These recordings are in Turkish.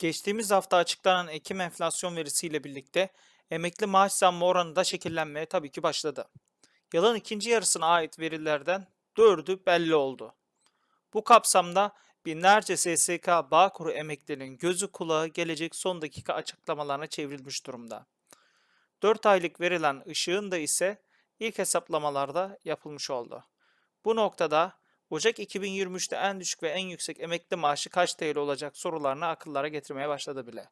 Geçtiğimiz hafta açıklanan Ekim enflasyon verisiyle birlikte emekli maaş zammı oranı da şekillenmeye tabii ki başladı. Yılın ikinci yarısına ait verilerden dördü belli oldu. Bu kapsamda binlerce SSK Bağkur emeklinin gözü kulağı gelecek son dakika açıklamalarına çevrilmiş durumda. 4 aylık verilen ışığın da ise ilk hesaplamalarda yapılmış oldu. Bu noktada Ocak 2023'te en düşük ve en yüksek emekli maaşı kaç TL olacak sorularını akıllara getirmeye başladı bile.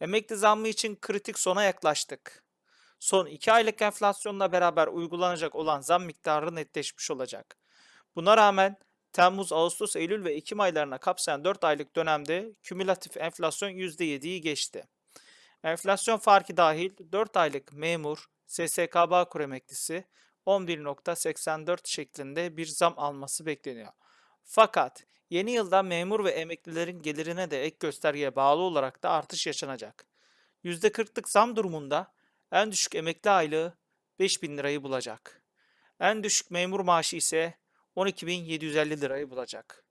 Emekli zammı için kritik sona yaklaştık. Son 2 aylık enflasyonla beraber uygulanacak olan zam miktarı netleşmiş olacak. Buna rağmen Temmuz, Ağustos, Eylül ve Ekim aylarına kapsayan 4 aylık dönemde kümülatif enflasyon %7'yi geçti. Enflasyon farkı dahil 4 aylık memur, SSK Bağkur emeklisi 11.84 şeklinde bir zam alması bekleniyor. Fakat yeni yılda memur ve emeklilerin gelirine de ek göstergeye bağlı olarak da artış yaşanacak. %40'lık zam durumunda en düşük emekli aylığı 5000 lirayı bulacak. En düşük memur maaşı ise 12.750 lirayı bulacak.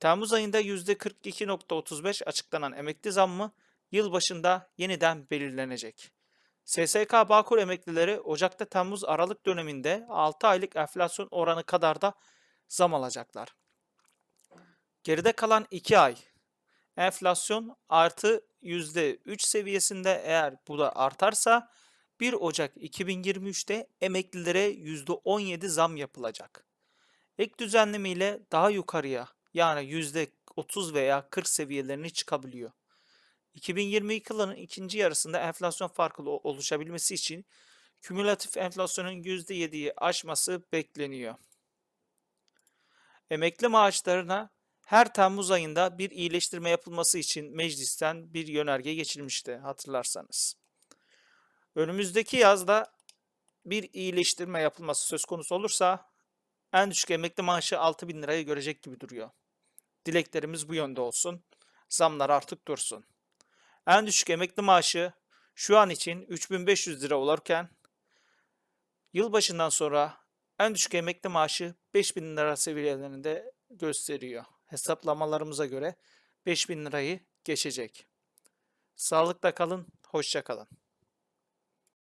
Temmuz ayında %42.35 açıklanan emekli zammı yılbaşında yeniden belirlenecek. SSK Bağkur emeklileri Ocak'ta Temmuz Aralık döneminde 6 aylık enflasyon oranı kadar da zam alacaklar. Geride kalan 2 ay enflasyon artı %3 seviyesinde eğer bu da artarsa 1 Ocak 2023'te emeklilere %17 zam yapılacak. Ek düzenleme ile daha yukarıya yani %30 veya 40 seviyelerine çıkabiliyor. 2022 yılının ikinci yarısında enflasyon farkı oluşabilmesi için kümülatif enflasyonun %7'yi aşması bekleniyor. Emekli maaşlarına her Temmuz ayında bir iyileştirme yapılması için meclisten bir yönerge geçilmişti hatırlarsanız. Önümüzdeki yazda bir iyileştirme yapılması söz konusu olursa en düşük emekli maaşı 6000 lirayı görecek gibi duruyor. Dileklerimiz bu yönde olsun. Zamlar artık dursun. En düşük emekli maaşı şu an için 3500 lira olurken yılbaşından sonra en düşük emekli maaşı 5000 lira seviyelerinde gösteriyor. Hesaplamalarımıza göre 5000 lirayı geçecek. Sağlıkla kalın, hoşça kalın.